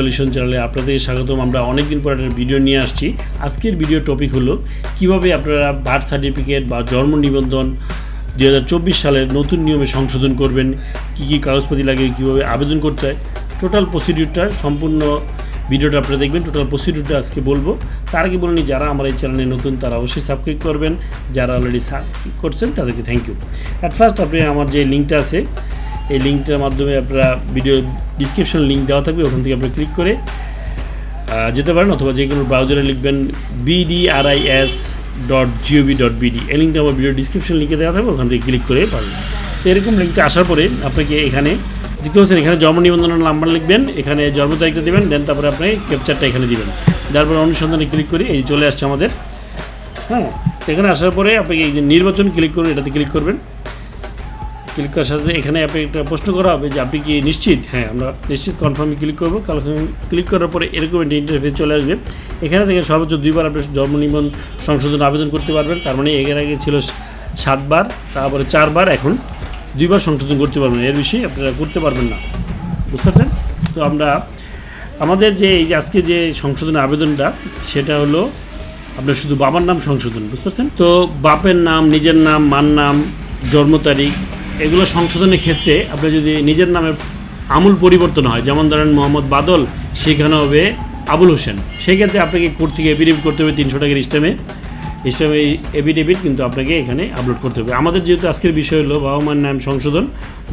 Solution চ্যানেলে আপনাদের স্বাগতম। আমরা অনেকদিন পর একটা ভিডিও নিয়ে আসছি। আজকের ভিডিও টপিক হলো, কীভাবে আপনারা বার্থ সার্টিফিকেট বা জন্ম নিবন্ধন দু হাজার চব্বিশ সালের নতুন নিয়মে সংশোধন করবেন, কী কী কাগজপাতি লাগে, কীভাবে আবেদন করতে হয় টোটাল প্রসিডিউরটা সম্পূর্ণ ভিডিওটা আপনারা দেখবেন টোটাল প্রসিডিউরটা আজকে বলব। তার আগে বলুন যারা আমার এই চ্যানেলে নতুন, তারা অবশ্যই সাবস্ক্রাইব করবেন। যারা অলরেডি সাবস্ক্রাইব করছেন, তাদেরকে থ্যাংক ইউ অ্যাট ফার্স্ট আপনি আমার যে লিঙ্কটা আছে এই লিঙ্কটার মাধ্যমে আপনারা ভিডিও ডিসক্রিপশন লিঙ্ক দেওয়া থাকবে, ওখান থেকে আপনারা ক্লিক করে যেতে পারেন অথবা যে কোনো ব্রাউজারে লিখবেন BDRIS dot GOV dot BD এই লিঙ্কটা আমার ভিডিও ডিসক্রিপশন লিঙ্কে দেওয়া থাকবে, ওখান থেকে ক্লিক করে পাবেন। এরকম লিঙ্কটা আসার পরে আপনাকে এখানে দিতে পাচ্ছেন এখানে জন্ম নিবন্ধনের নাম্বার লিখবেন, এখানে জন্ম তারিখটা দেবেন দেন তারপরে আপনি ক্যাপচারটা এখানে দিবেন। তারপরে অনুসন্ধানে ক্লিক করে এই চলে আসছে আমাদের। হ্যাঁ এখানে আসার পরে আপনাকে এই যে নির্বাচন ক্লিক করুন এটাতে ক্লিক করবেন। ক্লিক করার সাথে এখানে আপনি একটা প্রশ্ন করা হবে যে আপনি কি নিশ্চিত? হ্যাঁ আমরা নিশ্চিত কনফার্মে ক্লিক করব। কনফার্মে ক্লিক করার পরে এরকম একটা ইন্টারফেস চলে আসবে। এখানে থেকে সর্বোচ্চ দুইবার আপনি জন্ম নিবন্ধন সংশোধন আবেদন করতে পারবেন। তার মানে এর আগে ছিল সাতবার, তারপরে চারবার, এখন দুইবার সংশোধন করতে পারবেন। এর বেশি আপনারা করতে পারবেন না। বুঝতে পারছেন? তো আমরা, আমাদের যে এই যে আজকে যে সংশোধনের আবেদনটা, সেটা হলো আপনার শুধু বাবার নাম সংশোধন, বুঝতে পারছেন? তো বাপের নাম, নিজের নাম, মার নাম, জন্ম তারিখ এগুলো সংশোধনের ক্ষেত্রে আপনার যদি নিজের নামে আমূল পরিবর্তন হয়, যেমন ধরেন মোহাম্মদ বাদল, সেখানে হবে আবুল হোসেন। সেই ক্ষেত্রে আপনাকে কোর্ট থেকে এফিডেভিট করতে হবে তিনশো টাকার স্টেমে। স্টেমে এই এফিডেভিট কিন্তু আপনাকে এখানে আপলোড করতে হবে। আমাদের যেহেতু আজকের বিষয় হলো বাবা মার নাম সংশোধন,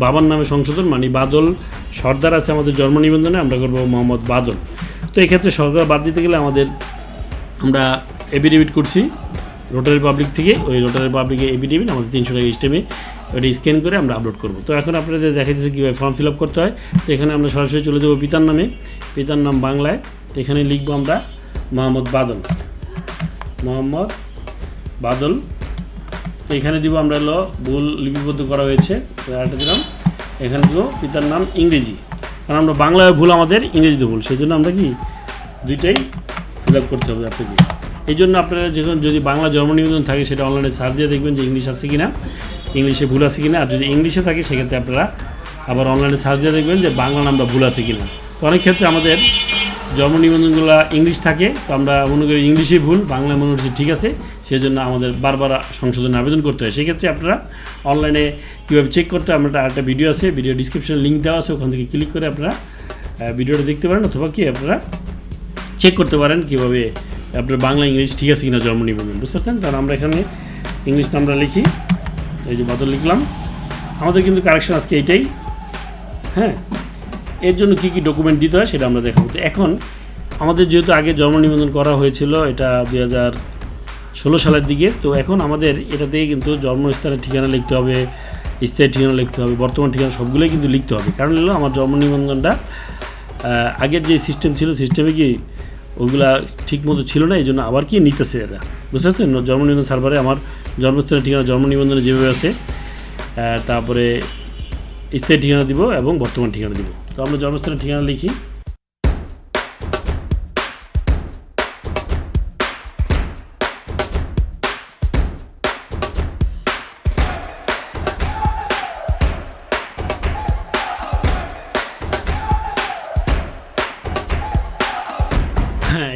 বাবার নামে সংশোধন মানে বাদল, সর্দার আছে আমাদের জন্ম নিবন্ধনে, আমরা করব মোহাম্মদ বাদল। তো এই ক্ষেত্রে সরকার বাদ দিতে গেলে আমাদের আমরা এফিডেভিট করছি, রোটারি পাবলিক থেকে, ওই রোটারি পাবলিকে এফিডেভিট আমাদের তিনশো টাকা স্টেমে ওটা স্ক্যান করে আমরা আপলোড করব। তো এখন আপনাদের দেখা যাচ্ছে কীভাবে ফর্ম ফিল আপ করতে হয়। তো এখানে আমরা সরাসরি চলে যাব পিতার নামে। পিতার নাম বাংলায়। তো এখানে লিখব আমরা মোহাম্মদ বাদল। মোহাম্মদ বাদল। তো এখানে দিব আমরা হলো ভুল লিপিবদ্ধ করা হয়েছে। আরেকটা দিলাম। এখানে দিব পিতার নাম ইংরেজি। কারণ আমরা বাংলায় ভুল, আমাদের ইংরেজিতে ভুল। সেই জন্য আমরা কি দুইটাই ফিল আপ করতে হবে আপনাকে। এই জন্য আপনারা যখন যদি বাংলা জন্ম নিবন্ধন থাকে, সেটা অনলাইনে সার দিয়ে দেখবেন যে ইংলিশ আছে কিনা। ইংলিশে ভুল আছে কিনা, আর যদি ইংলিশে থাকে, সেক্ষেত্রে আপনারা আবার অনলাইনে সার্চ দিয়ে দেখবেন যে বাংলা নামটা ভুল আছে কিনা। তো অনেক ক্ষেত্রে আমাদের জন্ম নিবন্ধনগুলো ইংলিশ থাকে, তো আমরা মনে করি ইংলিশেই ভুল, বাংলা মনে হচ্ছে ঠিক আছে সেই জন্য আমাদের বারবার সংশোধনে আবেদন করতে হয়। সেক্ষেত্রে আপনারা অনলাইনে কীভাবে চেক করতে আমরা একটা ভিডিও আছে ভিডিও ডিসক্রিপশনে লিঙ্ক দেওয়া আছে, ওখান থেকে ক্লিক করে আপনারা ভিডিওটা দেখতে পারেন, অথবা কি আপনারা চেক করতে পারেন কীভাবে আপনার বাংলা, ইংলিশ ঠিক আছে কিনা জন্ম নিবন্ধন। বুঝতে পারছেন? কারণ আমরা এখানে ইংলিশ আমরা লিখি। এই যে বদল লিখলাম। আমাদের কিন্তু কারেকশন আজকে এইটাই। হ্যাঁ এর জন্য কী কী ডকুমেন্ট দিতে হয় সেটা আমরা দেখাবো। তো এখন আমাদের যেহেতু আগে জন্ম নিবন্ধন করা হয়েছিল, এটা দুই হাজার ষোলো সালের দিকে। তো এখন আমাদের এটাতে কিন্তু জন্মস্থানের ঠিকানা লিখতে হবে, স্থায়ী ঠিকানা লিখতে হবে, বর্তমান ঠিকানা সবগুলোই কিন্তু লিখতে হবে। কারণ হলো আমার জন্ম নিবন্ধনটা আগের যে সিস্টেম ছিল সিস্টেমে কি ওগুলা ঠিক মতো ছিল না এই জন্য আবার কি নিতেছে এরা? বুঝতে পারছেন? জন্ম নিবন্ধন সার্ভারে আমার জন্মস্থানের ঠিকানা, জন্ম নিবন্ধনে যেভাবে আছে তারপরে স্থায়ী ঠিকানা দিব এবং বর্তমান ঠিকানা দিব। তো আমরা জন্মস্থানের ঠিকানা লিখি।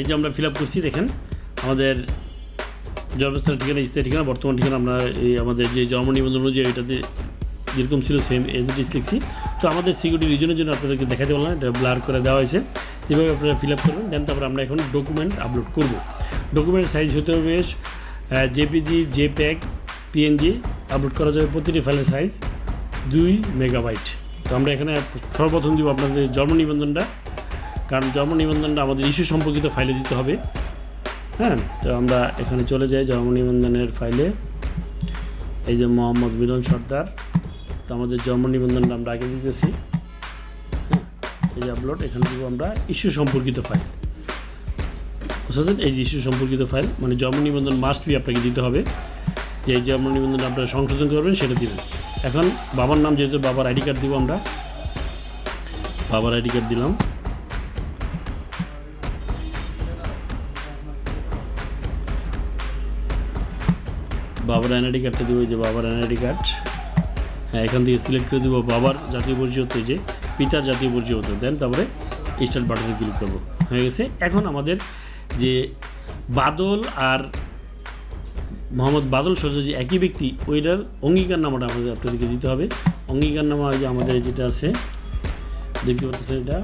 এই যে আমরা ফিল আপ করছি, দেখেন, আমাদের জন্মস্থানের ঠিকানা, স্থায়ী ঠিকানা, বর্তমান ঠিকানা, আমরা এই আমাদের যে জন্ম নিবন্ধন অনুযায়ী এটাতে যেরকম ছিল সেম এজ ইট ইস লিখছি। তো আমাদের সিকিউরিটি রিজনের জন্য আপনাদেরকে দেখাতে পারলাম এটা ব্লার করে দেওয়া হয়েছে। এভাবে আপনারা ফিল আপ করবেন দেন তারপর আমরা এখন ডকুমেন্ট আপলোড করব। ডকুমেন্ট সাইজ হতে হবে JPG J JPEG PNG upload করা যাবে প্রতিটি ফাইলের সাইজ দুই মেগাবাইট তো আমরা এখানে সর্বপ্রথম দিব আপনাদের জন্ম নিবন্ধনটা। কারণ জন্ম নিবন্ধনটা আমাদের ইস্যু সম্পর্কিত ফাইলে দিতে হবে। হ্যাঁ তো আমরা এখানে চলে যাই জন্ম নিবন্ধনের ফাইলে এই যে মোহাম্মদ মিলন সর্দার, তো আমাদের জন্ম নিবন্ধনটা আমরা আগে দিতেছি। হ্যাঁ এই যে আপলোড এখানে দিব আমরা ইস্যু সম্পর্কিত ফাইল বুঝতে এই যে ইস্যু সম্পর্কিত ফাইল মানে জন্ম নিবন্ধন মাস্ট বি আপনাকে দিতে হবে। যে এই জন্ম নিবন্ধন আপনারা সংশোধন করবেন, সেটা দিবেন। এখন বাবার নাম যেহেতু বাবার আইডি কার্ড দিব আমরা। বাবার আইডি কার্ড দিলাম। বাবার এনআইডি কার্ডটা দিব যে বাবার এনআইডি কার্ড হ্যাঁ এখান থেকে সিলেক্ট করে দেবো বাবার জাতীয় পরিচয় হতে যে পিতার জাতীয় পরিচয় হতে। দেন তারপরে স্টার্ট বাটনে ক্লিক করব। হয়ে গেছে। এখন আমাদের যে বাদল আর মোহাম্মদ বাদল সরকার যে একই ব্যক্তি, ওইটার অঙ্গীকার নামাটা আমাদের আপনাদেরকে দিতে হবে। অঙ্গীকার নামা যে আমাদের যেটা আছে, দেখতে পাচ্ছেন এটা?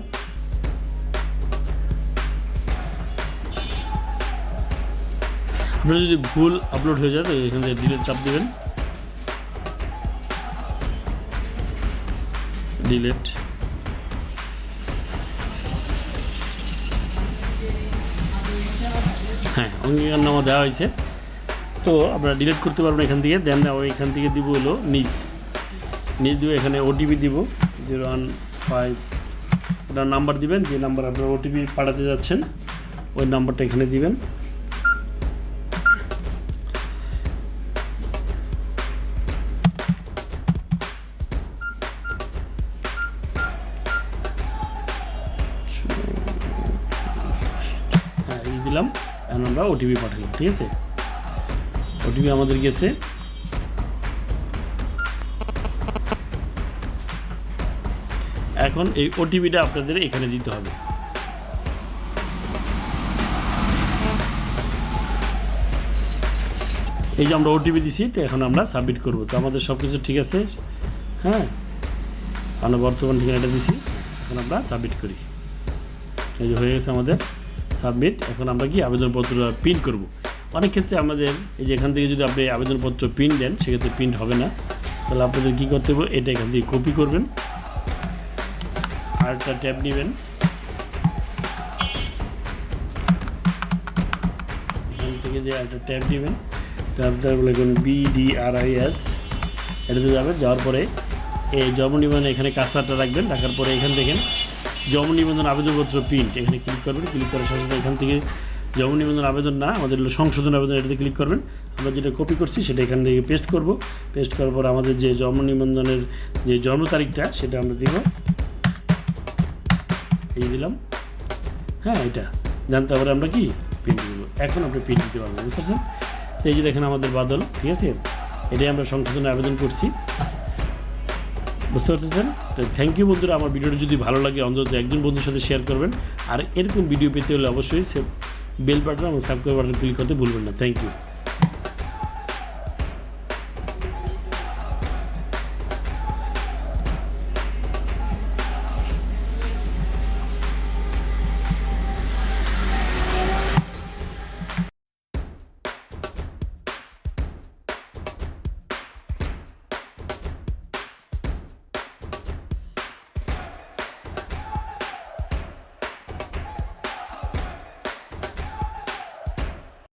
আপনার যদি ভুল আপলোড হয়ে যায় তো এখান থেকে ডিলেট চাপ দেবেন। ডিলেট হ্যাঁ অঙ্গীকার নামা দেওয়া হয়েছে। তো আপনারা ডিলিট করতে পারবেন এখান থেকে দেন এখান থেকে দিব হলো নিজ। নিজ দিব এখানে ওটিপি দিব জিরো ওয়ান ফাইভ ওটার নাম্বার দিবেন, যে নাম্বার আপনারা ওটিপি পাঠাতে যাচ্ছেন, ওই নাম্বারটা এখানে দিবেন। এই দিলাম। এখন আমরা ওটিপি পাঠালাম ঠিক আছে? ওটিপি আমাদের গেছে। এখন এই ওটিপিটা আপনাদের এখানে দিতে হবে। এই যে আমরা ওটিপি দিছি, তো এখন আমরা সাবমিট করব। তো আমাদের সব কিছু ঠিক আছে? হ্যাঁ? আমরা বর্তমান ঠিকানাটা দিছি, এখন আমরা সাবমিট করি। এই যে হয়ে গেছে আমাদের। সাবমিট এখন আমরা কি আবেদনপত্র প্রিন্ট করব। অনেক ক্ষেত্রে আমাদের এই যে এখান থেকে যদি আপনি আবেদনপত্র প্রিন্ট দেন, সেক্ষেত্রে প্রিন্ট হবে না। তাহলে আপনাদের কী করতে হবে, এটা এখান থেকে কপি করবেন। আর একটা ট্যাব নেবেন। এখান থেকে যে একটা ট্যাব নেবেন ট্যাবটা বলে বিডিআরআইএস এটাতে যাবেন, যাওয়ার পরে এই জন্ম নিবন্ধন এখানে কাস্তারটা রাখবেন, রাখার পরে এখান থেকে জন্ম নিবন্ধন আবেদনপত্র প্রিন্ট এখানে ক্লিক করবেন ক্লিক করার সাথে সাথে এখান থেকে জন্ম নিবন্ধন আবেদন না, আমাদের সংশোধন আবেদন, এটাতে ক্লিক করবেন। আমরা যেটা কপি করছি, সেটা এখান থেকে পেস্ট করব। পেস্ট করার পর আমাদের যে জন্ম নিবন্ধনের যে জন্ম তারিখটা, সেটা আমরা দিব। এই দিলাম। হ্যাঁ এটা। জানতে পারে আমরা কি? প্রিন্ট দিব এখন আপনি প্রিন্ট দিতে পারবেন, বুঝতে পারছেন? এই যে দেখেন আমাদের বাদল, ঠিক আছে? এটাই আমরা সংশোধনে আবেদন করছি। বুঝতে পারতেছেন? তো থ্যাংক ইউ বন্ধুরা, আমার ভিডিওটা যদি ভালো লাগে, অন্তত একজন বন্ধুর সাথে শেয়ার করবেন। আর এরকম ভিডিও পেতে হলে অবশ্যই সে বেল বাটন এবং সাবস্ক্রাইব বাটন ক্লিক করতে ভুলবেন না। Thank you